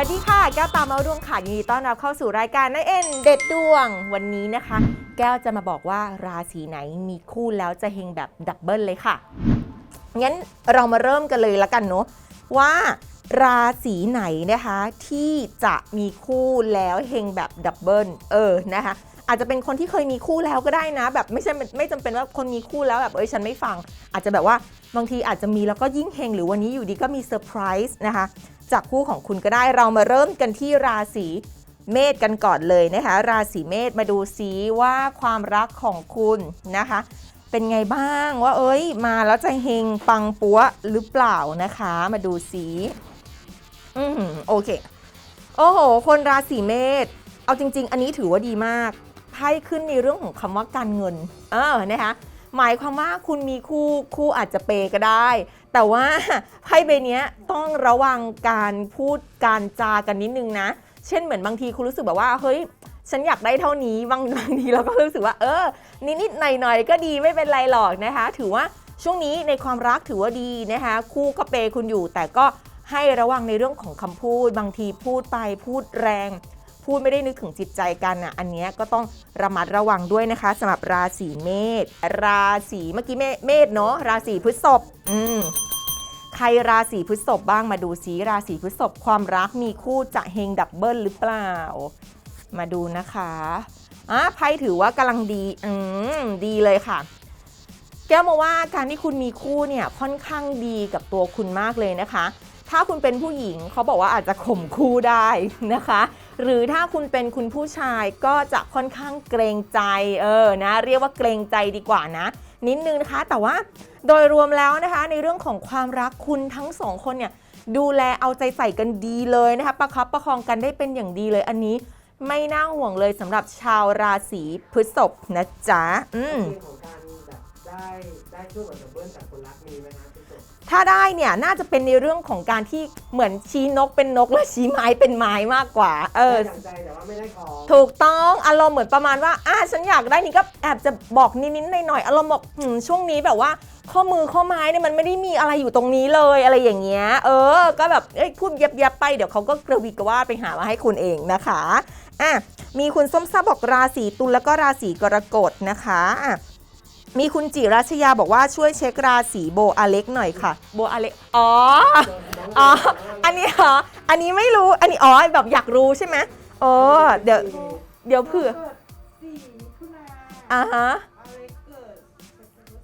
วัสดีค่ะ แก้วตาเมาดวงค่ะยินดีต้อนรับเข้าสู่รายการนายเอ็นเด็ดดวงวันนี้นะคะ แก้วจะมาบอกว่าราศีไหนมีคู่แล้วจะเฮงแบบดับเบิลเลยค่ะงั้นเรามาเริ่มกันเลยละกันเนาะว่าราศีไหนนะคะที่จะมีคู่แล้วเฮงแบบดับเบิลเออนะคะอาจจะเป็นคนที่เคยมีคู่แล้วก็ได้นะ แบบไม่ใช่ไม่จำเป็นว่าคนมีคู่แล้วแบบเอ้ยฉันไม่ฟัง อาจจะแบบว่าบางทีอาจจะมีแล้วก็ยิ่งเฮงหรือวันนี้อยู่ดีก็มีเซอร์ไพรส์นะคะ จากคู่ของคุณก็ได้เรามาเริ่มกันที่ราศีเมษกันก่อนเลยนะคะ ราศีเมษมาดูซิว่าความรักของคุณนะคะ เป็นไงบ้างว่าเอ้ย มาแล้วจะเฮงปังปัวหรือเปล่านะคะ มาดูซิอืมโอเค โอ้โห คนราศีเมษเอาจริง ๆ อันนี้ถือว่าดีมากไพ่ขึ้นในเรื่องของคำว่าการเงิน เออนะคะหมายความว่าคุณมีคู่คู่อาจจะเปย์ก็ได้ แต่ว่าไพ่ใบนี้ต้องระวังการพูดการจากันนิดนึงนะ เช่นเหมือนบางทีคุณรู้สึกแบบว่าเฮ้ยฉันอยากได้เท่านี้บางบางทีเราก็รู้สึกว่า เออ นิดๆหน่อยๆก็ดีไม่เป็นไรหรอกนะคะ ถือว่าช่วงนี้ในความรักถือว่าดีนะคะ คู่ก็เปย์คุณอยู่ แต่ก็ให้ระวังในเรื่องของคำพูด บางทีพูดไปพูดแรง พูดไม่ได้นึกถึงจิตใจกันอะอันนี้ก็ต้องระมัดระวังด้วยนะคะสำหรับราศีเมษราศีเมื่อกี้เมเมษเนาะราศีพฤษภอืม ใครราศีพฤษภบ้างมาดูซิราศีพฤษภความรักมีคู่จะเฮงดับเบิลหรือเปล่า มาดูนะคะอะไพ่ถือว่ากำลังดี อืมดีเลยค่ะ แก้วมาว่าการที่คุณมีคู่เนี่ยค่อนข้างดีกับตัวคุณมากเลยนะคะ ถ้าคุณเป็นผู้หญิงเขาบอกว่าอาจจะข่มคู่ได้นะคะ หรือถ้าคุณเป็นคุณผู้ชายก็จะค่อนข้างเกรงใจเออนะ เรียกว่าเกรงใจดีกว่านะ นิดนึงนะคะ แต่ว่าโดยรวมแล้วนะคะในเรื่องของความรักคุณทั้งสองคนเนี่ยดูแลเอาใจใส่กันดีเลยนะคะประคับประคองกันได้เป็นอย่างดีเลยอันนี้ไม่น่าห่วงเลยสำหรับชาวราศีพฤษภนะจ๊ะอืมเกณฑ์ของการ ได้ช่วงกับดับเบิลจากคนรักมีไหมคะคุณจถ้าได้เนี่ยน่าจะเป็นในเรื่องของการที่เหมือนชี้นกเป็นนกและชี้ไม้เป็นไม้มากกว่า เออ ได้ดังใจแต่ว่าไม่ได้ของถูกต้องอารมณ์เหมือนประมาณว่าอะฉันอยากได้นี่ก็แอบจะบอกนิดๆหน่อยๆอารมณ์บอกหืมช่วงนี้แบบว่า ข้อมือข้อไม้เนี่ยมันไม่ได้มีอะไรอยู่ตรงนี้เลยอะไรอย่างเงี้ย เออ ก็แบบเอ้ยพูดยับๆไปเดี๋ยวเขาก็กระวีกระว่าดไปหามาให้คุณเองนะคะอะมีคุณส้มซ่าบอกราศีตุลแล้วก็ราศีกรกฎนะคะอะ มีคุณจิรัชยาบอกว่าช่วยเช็คราศีโบอาเล็กหน่อยค่ะ โบอาเล็กอ๋ออ๋ออันนี้เหรออันนี้ไม่รู้อันนี้อ๋อแบบอยากรู้ใช่ไหมโอ้เดี๋ยวเดี๋ยวเผื่อเกิดสี่มิถุนาอ่าฮะอะไรเกิด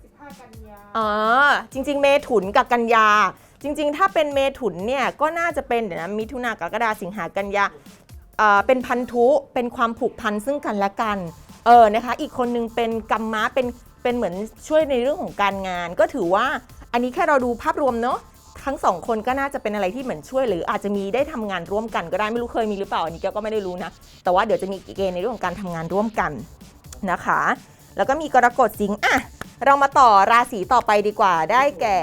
สิบห้ากันยาอ๋อจริง ๆ เมถุนกับกันยา จริง ๆ ถ้าเป็นเมถุนเนี่ยก็น่าจะเป็นเดี๋ยวนะมิถุนากรกฎาสิงหากันยาเอ่อเป็นพันธุเป็นความผูกพันซึ่งกันและกัน เออนะคะอีกคนนึงเป็นกรรมะเป็นเป็นเหมือนช่วยในเรื่องของการงาน ก็ถือว่าอันนี้แค่เราดูภาพรวมเนาะทั้งสองคนก็น่าจะเป็นอะไรที่เหมือนช่วยหรืออาจจะมีได้ทำงานร่วมกันก็ได้ไม่รู้เคยมีหรือเปล่าอันนี้แกก็ไม่ได้รู้นะ แต่ว่าเดี๋ยวจะมีเกณฑ์ในเรื่องของการทำงานร่วมกันนะคะ แล้วก็มีกรกฎสิงห์อะเรามาต่อราศีต่อไปดีกว่าได้แก่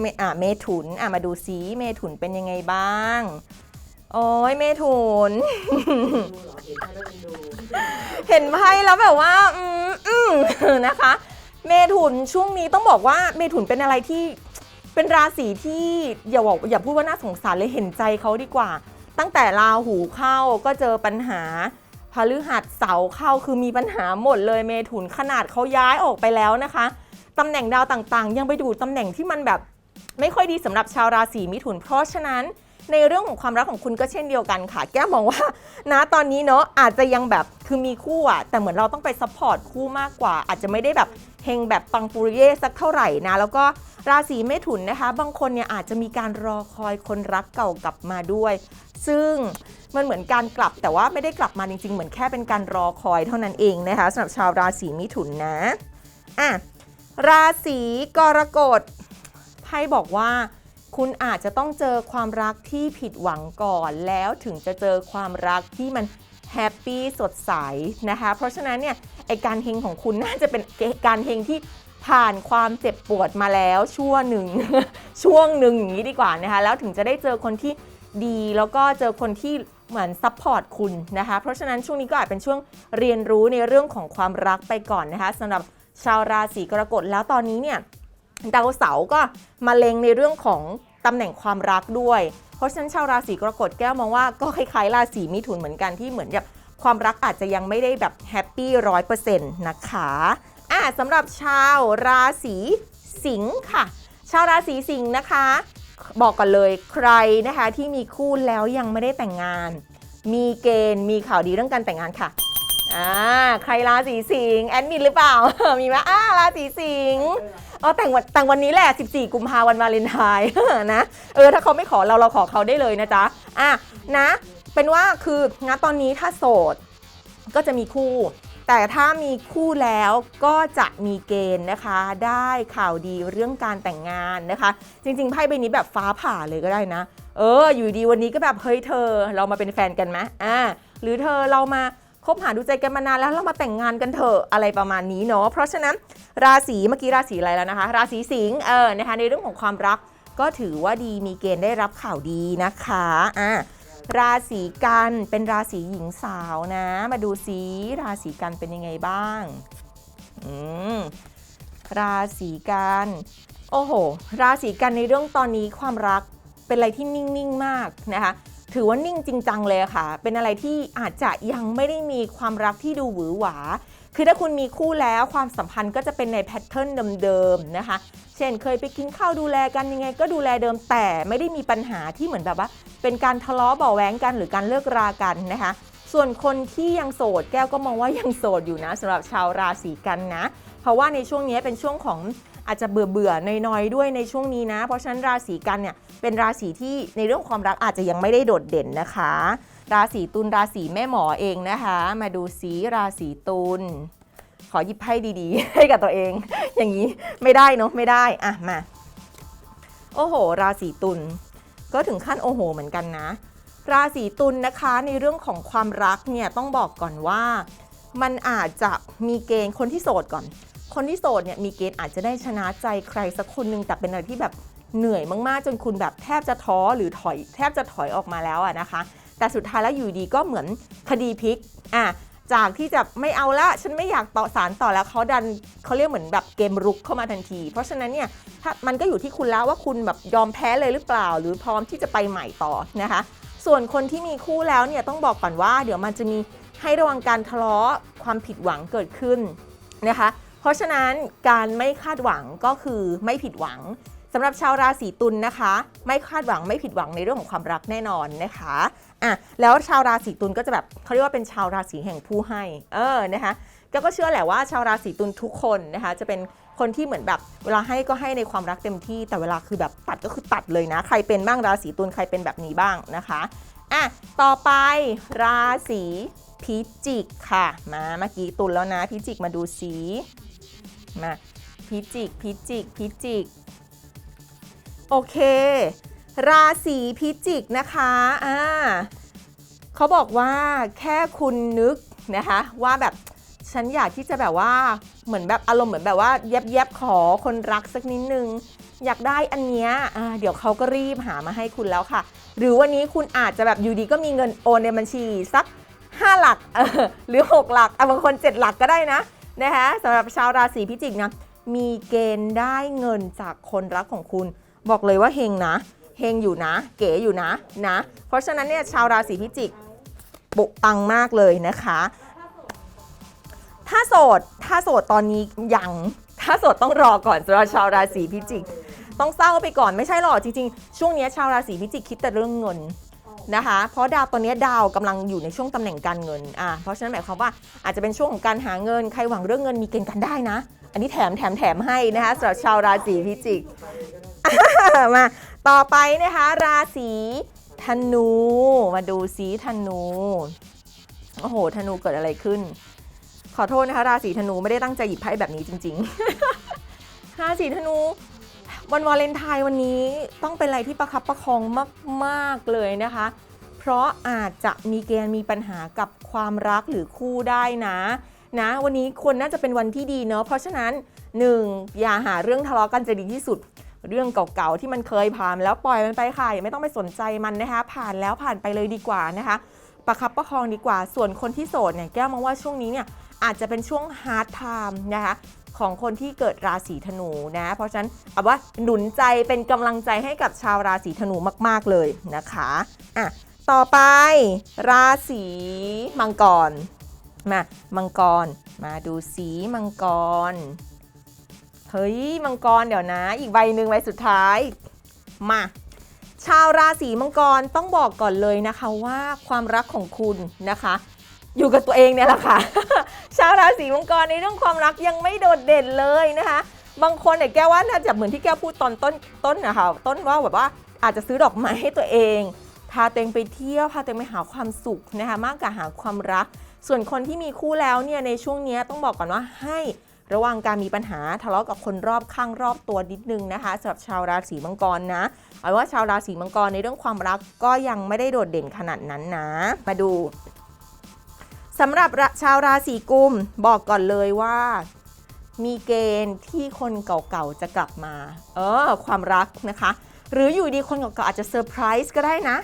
เมอะเมถุนอะมาดูซิเมถุนเป็นยังไงบ้าง โอ้ยเมถุนดูเหรอเห็นแค่นั้นเองดูเห็นไพ่แล้วแบบว่า อืมอืมนะคะ เมถุนช่วงนี้ต้องบอกว่าเมถุนเป็นอะไรที่เป็นราศีที่อย่าบอกอย่าพูดว่าน่าสงสารเลยเห็นใจเขาดีกว่า ตั้งแต่ราหูเข้าก็เจอปัญหาพฤหัสเสาร์เข้าคือมีปัญหาหมดเลยเมถุนขนาดเขาย้ายออกไปแล้วนะคะตำแหน่งดาวต่างๆ ยังไปดูตำแหน่งที่มันแบบ ไม่ค่อยดีสำหรับชาวราศีมิถุน เพราะฉะนั้น ในเรื่องของความรักของคุณก็เช่นเดียวกันค่ะ แก้มองว่านะตอนนี้เนาะอาจจะยังแบบคือมีคู่อะแต่เหมือนเราต้องไปซัพพอร์ตคู่มากกว่า อาจจะไม่ได้แบบเฮงแบบปังปุริเย่สักเท่าไหร่นะ แล้วก็ราศีเมถุนนะคะ บางคนเนี่ยอาจจะมีการรอคอยคนรักเก่ากลับมาด้วย ซึ่งมันเหมือนการกลับแต่ว่าไม่ได้กลับมาจริง ๆ เหมือนแค่เป็นการรอคอยเท่านั้นเองนะคะสำหรับชาวราศีมิถุนนะอะราศีกรกฎไพ่บอกว่า คุณอาจจะต้องเจอความรักที่ผิดหวังก่อน แล้วถึงจะเจอความรักที่มันแฮปปี้สดใสนะคะ เพราะฉะนั้นเนี่ยไอการเฮงของคุณน่าจะเป็นการเฮงที่ผ่านความเจ็บปวดมาแล้วช่วงหนึ่ง ช่วงหนึ่งอย่างนี้ดีกว่านะคะ แล้วถึงจะได้เจอคนที่ดีแล้วก็เจอคนที่เหมือนซัพพอร์ตคุณนะคะ เพราะฉะนั้นช่วงนี้ก็อาจเป็นช่วงเรียนรู้ในเรื่องของความรักไปก่อนนะคะสำหรับชาวราศีกรกฎแล้วตอนนี้เนี่ย ดาวเสาร์ก็มาเล็งในเรื่องของตำแหน่งความรักด้วย เพราะฉะนั้นชาวราศีกรกฎแก้วมองว่าก็คล้ายๆราศีมิถุนเหมือนกันที่เหมือนกับความรักอาจจะยังไม่ได้แบบแฮปปี้ร้อยเปอร์เซ็นต์นะคะอะสำหรับชาวราศีสิงค์ค่ะ ชาวราศีสิงห์นะคะ บอกก่อนเลยใครนะคะที่มีคู่แล้วยังไม่ได้แต่งงาน มีเกณฑ์มีข่าวดีเรื่องการแต่งงานค่ะอ่าใครราศีสิงห์แอดมินหรือเปล่า มีไหมอ่าราศีสิงค์ ห์อ๋อแต่งวันแต่งวันนี้แหละ 14 กุมภาวันวาเลนไทน์ นะ เออ ถ้าเขาไม่ขอเราเราขอเขาได้เลยนะจ๊ะ อะ นะ เป็นว่าคือณตอนนี้ถ้าโสด ก็จะมีคู่ แต่ถ้ามีคู่แล้วก็จะมีเกณฑ์นะคะ ได้ข่าวดีเรื่องการแต่งงานนะคะ จริง ๆ ไพ่ใบนี้แบบฟ้าผ่าเลยก็ได้นะ เออ อยู่ดีวันนี้ก็แบบเฮ้ยเธอ เรามาเป็นแฟนกันไหมอ่า หรือเธอเรามา คบหาดูใจกันมานานแล้วเรามาแต่งงานกันเถอะอะไรประมาณนี้เนาะเพราะฉะนั้นราศีเมื่อกี้ราศีอะไรแล้วนะคะ ราศีสิงห์เออนะคะในเรื่องของความรักก็ถือว่าดีมีเกณฑ์ได้รับข่าวดีนะคะอ่าราศีกันเป็นราศีหญิงสาวนะ มาดูซิราศีกันเป็นยังไงบ้างอืมราศีกันโอ้โห ราศีกันในเรื่องตอนนี้ความรักเป็นอะไรที่นิ่งๆมากนะคะ ถือว่านิ่งจริงจังเลยค่ะ เป็นอะไรที่อาจจะยังไม่ได้มีความรักที่ดูหวือหวา คือถ้าคุณมีคู่แล้วความสัมพันธ์ก็จะเป็นในแพทเทิร์นเดิมๆนะคะ เช่นเคยไปกินข้าวดูแลกันยังไง ก็ดูแลเดิมแต่ไม่ได้มีปัญหาที่เหมือนแบบว่า เป็นการทะเลาะเบาะแวงกันหรือการเลิกรากันนะคะ ส่วนคนที่ยังโสดแก้วก็มองว่ายังโสดอยู่นะสำหรับชาวราศีกันนะ เพราะว่าในช่วงนี้เป็นช่วงของ อาจจะเบื่อเบื่อๆน้อยๆด้วยในช่วงนี้นะ เพราะฉะนั้นราศีกันเนี่ยเป็นราศีที่ในเรื่องความรักอาจจะยังไม่ได้โดดเด่นนะคะ ราศีตุลราศีแม่หมอเองนะคะ มาดูสีราศีตุลขอหยิบไพ่ดีๆ ให้กับตัวเอง อย่างนี้ไม่ได้เนาะไม่ได้อะมาโอ้โห ราศีตุลก็ถึงขั้นโอ้โห เหมือนกันนะ ราศีตุลนะคะในเรื่องของความรักเนี่ยต้องบอกก่อนว่า มันอาจจะมีเกณฑ์คนที่โสดก่อน คนที่โสดเนี่ยมีเกณฑ์อาจจะได้ชนะใจใครสักคนหนึ่งแต่เป็นอะไรที่แบบเหนื่อยมากๆ จนคุณแบบแทบจะท้อหรือถอย แทบจะถอยออกมาแล้วอะนะคะ แต่สุดท้ายแล้วอยู่ดีก็เหมือนคดีพลิกอะจากที่จะไม่เอาละฉันไม่อยากต่อสารต่อแล้วเขาดันเขาเรียกเหมือนแบบเกมรุกเข้ามาทันที เพราะฉะนั้นเนี่ยถ้ามันก็อยู่ที่คุณแล้วว่าคุณแบบยอมแพ้เลยหรือเปล่า หรือพร้อมที่จะไปใหม่ต่อนะคะ ส่วนคนที่มีคู่แล้วเนี่ยต้องบอกก่อนว่า เดี๋ยวมันจะมีให้ระวังการทะเลาะความผิดหวังเกิดขึ้นนะคะ ราะฉะนั้นการไม่คาดหวังก็คือไม่ผิดหวังสำหรับชาวราศีตุลนะคะ ไม่คาดหวังไม่ผิดหวังในเรื่องของความรักแน่นอนนะคะอะแล้วชาวราศีตุลก็จะแบบเขาเรียกว่าเป็นชาวราศีแห่งผู้ให้เออนะคะก็ก็เชื่อแหละว่าชาวราศีตุลทุกคนนะคะ จะเป็นคนที่เหมือนแบบเวลาให้ก็ให้ในความรักเต็มที่แต่เวลาคือแบบตัดก็คือตัดเลยนะ ใครเป็นบ้างราศีตุลใครเป็นแบบนี้บ้างนะคะอะต่อไปราศีพิจิกค่ะ มาเมื่อกี้ตุลแล้วนะพิจิกมาดูสี มาพิจิกพิจิกพิจิก โอเค ราศีพิจิกนะคะอ่าเขาบอกว่าแค่คุณนึกนะคะว่าแบบฉันอยากที่จะแบบว่าเหมือนแบบอารมณ์เหมือนแบบว่าแยบแยบขอคนรักสักนิดนึง อยากได้อันเนี้ยเดี๋ยวเขาก็รีบหามาให้คุณแล้วค่ะ หรือวันนี้คุณอาจจะแบบอยู่ดีก็มีเงินโอนในบัญชีสัก 5 หลักหรือ 6 หลักบางคน 7 หลักก็ได้นะ นะคะสำหรับชาวราศีพิจิกนะมีเกณฑ์ได้เงินจากคนรักของคุณ บอกเลยว่าเฮงนะเฮงอยู่นะ เก๋อยู่นะนะ เพราะฉะนั้นเนี่ยชาวราศีพิจิกปุกปังมากเลยนะคะ ถ้าโสดถ้าโสดตอนนี้ยังถ้าโสดต้องรอก่อนสำหรับชาวราศีพิจิก ต้องเศร้าไปก่อนไม่ใช่หรอกจริงๆ ช่วงนี้ชาวราศีพิจิกคิดแต่เรื่องเงิน นะคะ เพราะดาวตอนนี้ดาวกำลังอยู่ในช่วงตำแหน่งการเงินอะเพราะฉะนั้นหมายความว่าอาจจะเป็นช่วงของการหาเงิน ใครหวังเรื่องเงินมีเกณฑ์กันได้นะ อันนี้แถมแถมแถมให้นะคะสำหรับชาวราศีพิจิกมาต่อไปนะคะ ราศีธนูมาดูสีธนูโอ้โหธนูเกิดอะไรขึ้น ขอโทษนะคะ ราศีธนูไม่ได้ตั้งใจหยิบไพ่แบบนี้จริง ๆ ราศีธนู วันวาเลนไทน์วันนี้ต้องเป็นอะไรที่ประคับประคองมากๆเลยนะคะ เพราะอาจจะมีเกณฑ์มีปัญหากับความรักหรือคู่ได้นะนะวันนี้ควรน่าจะเป็นวันที่ดีเนาะเพราะฉะนั้น 1. อย่าหาเรื่องทะเลาะกันจะดีที่สุด เรื่องเก่าๆที่มันเคยผ่านมแล้วปล่อยมันไปค่ะอย่าไม่ต้องไปสนใจมันนะคะ ผ่านแล้วผ่านไปเลยดีกว่านะคะ ประคับประคองดีกว่าส่วนคนที่โสดเนี่ยแก้วมองว่าช่วงนี้เนี่ยอาจจะเป็นช่วงฮาร์ดไทม์นะคะ ของคนที่เกิดราศีธนูนะ เพราะฉะนั้นเอาว่าหนุนใจเป็นกำลังใจให้กับชาวราศีธนูมาก ๆ เลยนะคะอะต่อไปราศีมังกรมามังกรมาดูสีมังกร เฮ้ยมังกรเดี๋ยวนะ อีกใบหนึ่งใบสุดท้ายมาชาวราศีมังกรต้องบอกก่อนเลยนะคะว่าความรักของคุณนะคะ อยู่กับตัวเองเนี่ยแหละค่ะ ชาวราศีมังกรในเรื่องความรักยังไม่โดดเด่นเลยนะคะ บางคนเนี่ยแก้วว่าน่าจะเหมือนที่แก้วพูดตอนต้นต้นนะคะต้นว่าแบบว่าอาจจะซื้อดอกไม้ให้ตัวเอง พาตัวเองไปเที่ยว พาตัวเองไปหาความสุขนะคะมากกว่าหาความรัก ส่วนคนที่มีคู่แล้วเนี่ยในช่วงนี้ต้องบอกก่อนว่าให้ระวังการมีปัญหาทะเลาะกับคนรอบข้างรอบตัวนิดนึงนะคะสำหรับชาวราศีมังกรนะเอาว่าชาวราศีมังกรในเรื่องความรักก็ยังไม่ได้โดดเด่นขนาดนั้นนะ มาดู สำหรับชาวราศีกุมบอกก่อนเลยว่า มีเกณฑ์ที่คนเก่าๆจะกลับมา เออ ความรักนะคะ หรืออยู่ดีคนเก่าๆอาจจะเซอร์ไพรส์ก็ได้นะ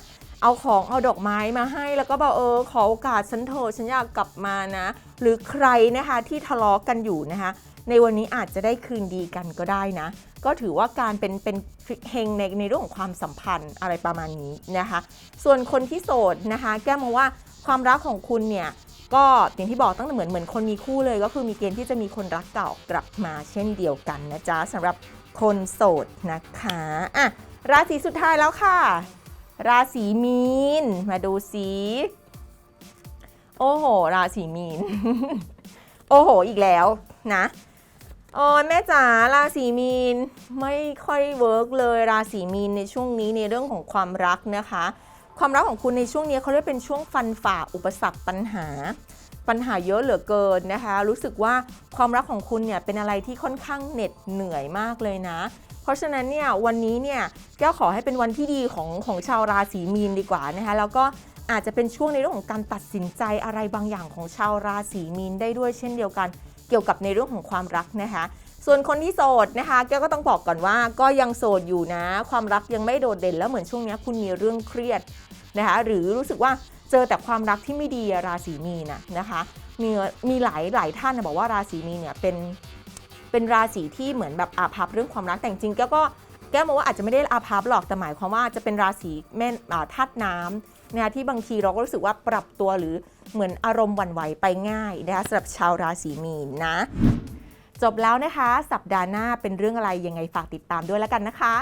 เอาของเอาดอกไม้มาให้แล้วก็บอกเออขอโอกาสฉันเถอะฉันอยากกลับมานะ หรือใครนะคะที่ทะเลาะกันอยู่นะคะ ในวันนี้อาจจะได้คืนดีกันก็ได้นะ ก็ถือว่าการเป็นเป็นเฮงในในเรื่องของความสัมพันธ์อะไรประมาณนี้นะคะ ส่วนคนที่โสดนะคะ แก้มองว่าความรักของคุณเนี่ย ก็อย่างที่บอกตั้งแต่เหมือนเหมือนคนมีคู่เลย ก็คือมีเกณฑ์ที่จะมีคนรักเก่ากลับมาเช่นเดียวกันนะจ๊ะสำหรับคนโสดนะคะอะราศีสุดท้ายแล้วค่ะ ราศีมีน มาดูสีโอ้โห ราศีมีน โอ้โห อีกแล้วนะโอ้ยแม่จ๋าราศีมีนไม่ค่อยเวิร์กเลยราศีมีนในช่วงนี้ในเรื่องของความรักนะคะ ความรักของคุณในช่วงนี้เขาเรียกเป็นช่วงฟันฝ่าอุปสรรคปัญหา ปัญหาเยอะเหลือเกินนะคะ รู้สึกว่าความรักของคุณเนี่ยเป็นอะไรที่ค่อนข้างเหน็ดเหนื่อยมากเลยนะ เพราะฉะนั้นเนี่ยวันนี้เนี่ยแก้วขอให้เป็นวันที่ดีของของชาวราศีมีนดีกว่านะคะแล้วก็อาจจะเป็นช่วงในเรื่องของการตัดสินใจอะไรบางอย่างของชาวราศีมีนได้ด้วยเช่นเดียวกัน เกี่ยวกับในเรื่องของความรักนะคะ ส่วนคนที่โสดนะคะแกก็ต้องบอกก่อนว่าก็ยังโสดอยู่นะ ความรักยังไม่โดดเด่นแล้วเหมือนช่วงนี้คุณมีเรื่องเครียดนะคะหรือรู้สึกว่าเจอแต่ความรักที่ไม่ดีราศีมีนนะนะคะมีมีหลายหลายท่านนะบอกว่าราศีมีนเนี่ยเป็นเป็นราศีที่เหมือนแบบอาภัพเรื่องความรักแต่จริงแกก็แก้มองว่าอาจจะไม่ได้อาภัพหรอกแต่หมายความว่าจะเป็นราศีแม่ธาตุน้ำนะคะที่บางทีเราก็รู้สึกว่าปรับตัวหรือเหมือนอารมณ์วันไหวไปง่ายนะคะสำหรับชาวราศีมีนนะ จบแล้วนะคะ สัปดาห์หน้าเป็นเรื่องอะไรยังไงฝากติดตามด้วยแล้วกันนะคะ